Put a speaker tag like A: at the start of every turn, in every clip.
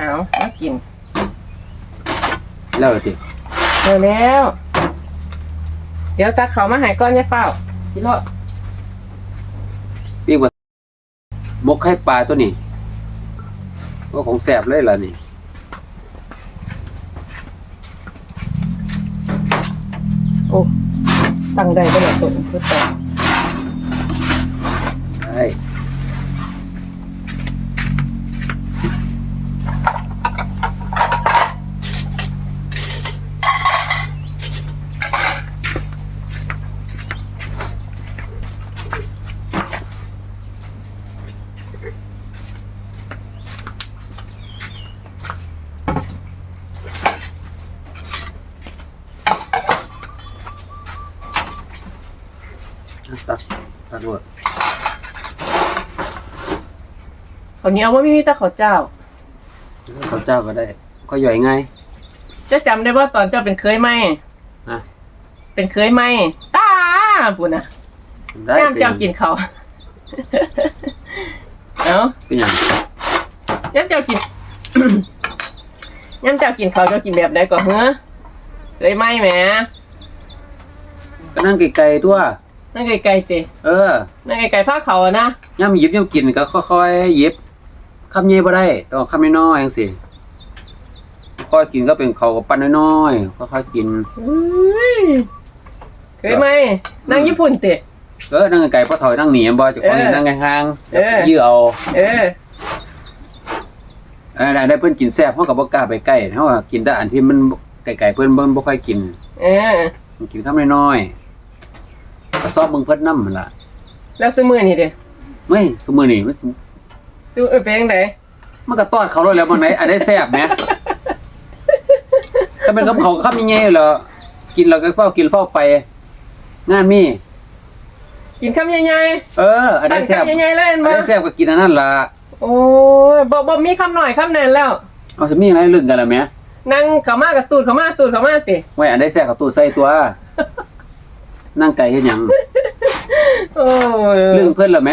A: เอามากิน
B: แล้วติ
A: เร็วแล้ว เดี๋ยวตักเขาวมาใหายก้อนยายเฝ้ากินโลด
B: พี่ว่ามกให้ปลาตัวนี้ก็ของแสบเลยล่ะนี่
A: โอ้ตั้งได้ก็เลยตุ่นคือต่อ
B: ใช่ ตักตักด้วย
A: เขาวเหนี้เอาว่าไม่มีแต่ข้าวเจ้า
B: ข้าวเจ้าก็ได้ ก็ย่อยง่าย
A: จะจำได้ว่าตอนเจ้าเป็นเคยไหม
B: ฮะ
A: เป็นเคยไหมตาปุ่นนะ
B: ได้
A: แก้ม
B: เป็น
A: เจ้ากินเขาว เอ้า
B: เป็นอย่าง
A: ย่ำเจ้ากิน ย่ำเจ้ากินเขาวเจ้ากินแบบใดก่อนเหรอเคยไหมแหม
B: ก็นั่งไกลๆตัว
A: นั่งไกลๆสิ
B: เออ
A: นั่งไกลๆผ้าเขาวอะนะ
B: ย่ำหยิบย่ำกินก็ค่อยๆหยิบคำเย่บ่ได้ต้องคำน้อยๆจังสิค่อยกินก็เป็นเขาวกับปั้นน้อยๆค่อยๆกิน
A: อุ้ยเคยไหมนั่งญี่ปุ่นติ
B: เออนั่งไกลๆพอถอยนั่งหนีบ่เจะของนี่
A: เออ
B: นั่งห่างๆ
A: เออ
B: ยื้อเอา
A: เออ
B: เออได้ได้เพิ่นกินแซ่บเฮาก็บ่กล้าไปใกล้เฮาก็กินแต่อันที่มันไกลๆเพิ่นบ่บ่ค่อยกิน
A: เออ
B: กินคำน้อยๆ ก็ซอบเบิ่งเพิ่นนำหั่นล่ะ
A: แล้วซื้อมือนี่เด้
B: เฮ้ยซุมื้อนี้มัน
A: ซื้อเออเป็นยังไง
B: มันก็ตอดเขาเลยแล้วมันไหนอันได้แซ่บแหมถ้าเป็นกับเขาคำยังไงเหรอกินแล้วก็เฝ้ากินเฝ้าไปงานมี
A: กินคำใหญ่
B: เอออัน
A: ๆ
B: ได้
A: ตั้ง
B: แซ่บ
A: คำใหญ่ๆเลยเห็น
B: อัน
A: บ่
B: ได้แซ่บก็กินอันนั้นล่ะ
A: โอ้ยบ่บ่มีคำหน่อยคำแน่นแล้ว
B: เอาสิมีอะไรลึงกันล่ะแหม
A: นั่งเขามากับตูดเขามาตูดเขามาติ
B: ไว้อันได้แซ่บกับตู้ใส่ตัว นั่งไก่เฮ็ดหยัง
A: โอ้ย
B: ลึงเพิ่นล่ะแหม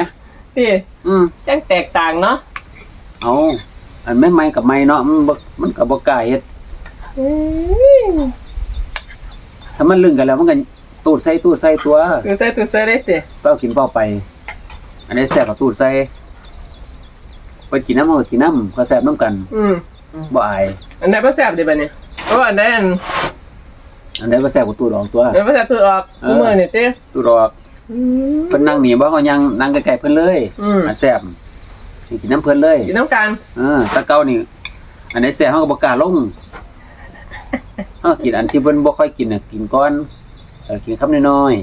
A: ติ
B: อืม
A: จังแตกต่างเนาะ
B: เอาอันแม่ไม้กับไม้เนาะมันบ่มันก็บ่กล้าเฮ็ด
A: อืม
B: ถ้ามันลึงกันแล้วมันก็ตูดใส่ตูดใส่ตัว
A: ตูดใส่ตูดใส่ได้ติ
B: เฝ้ากินเฝ้าไป อันนี้แซ่บกับตูดใส่ไปกินน้ำมันก็กินน้ำก็แซ่บน้ำกัน
A: อืม
B: บ่อาย
A: อันไหนบ่แซ่บดิบัดนี้เพราะว่าอันไหนอัน
B: อันนี้ก็แซ่บกับตูดออกตัว
A: อันบ่แซ่บตูดออก
B: เออ
A: ซื้อมือนี่ติ
B: ตูดออก
A: อืม
B: เพิ่นนั่งนี่บ่ก็ยังนั่งใกล้ๆเพิ่นเลย
A: อืม
B: อันแซ่บสิกินน้ำเพิ่นเลย
A: กินน้ำกัน
B: เออแตะเก่านี่ อันนี้แซ่บเฮาก็บ่กล้าลงเฮากินอันที่เพิ่นบ่ค่อยกินน่ะกินก่อนเออกินคำน้อย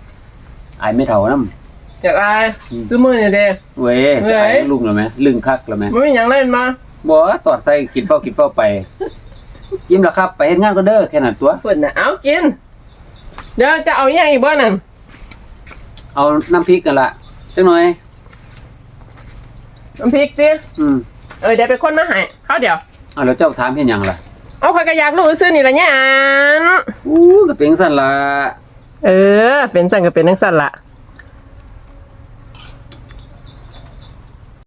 B: ๆอายไม่เท่านำ
A: อยากอาย
B: อืม
A: ซื้อมือนี่เด้
B: เว้ย
A: เว้ย
B: สิอายลุงแล้วแหมลึงคักแล้วแหม
A: มันมีหยังเล่นมา
B: บ่ตอดใส่กินเฝ้ากินเฝ้าไป ยิ้มแล้วครับ ไปเฮ็ดงานก็เด้อแค่นั้นตัว
A: เพิ่นน่ะเอากิน เดี๋ยวจะเอาอีหยังอีกบ่นั่น
B: เอาน้ำพริกกันละจังหน่อย
A: น้ำพริกสิ
B: อืม
A: เออเดี๋ยวไปคนมาให้เขาเดี๋ยว
B: เอาแล้วเจ้าถามเฮ็ดหยังล่ะ
A: เอาข่อยก็อยากรู้ซื่อนี่ล่ะเนี่ยอัน
B: อู้ก็เป็นจังซั่นล่ะ
A: เออ เป็นสั่นก็เป็นจังสั่นละ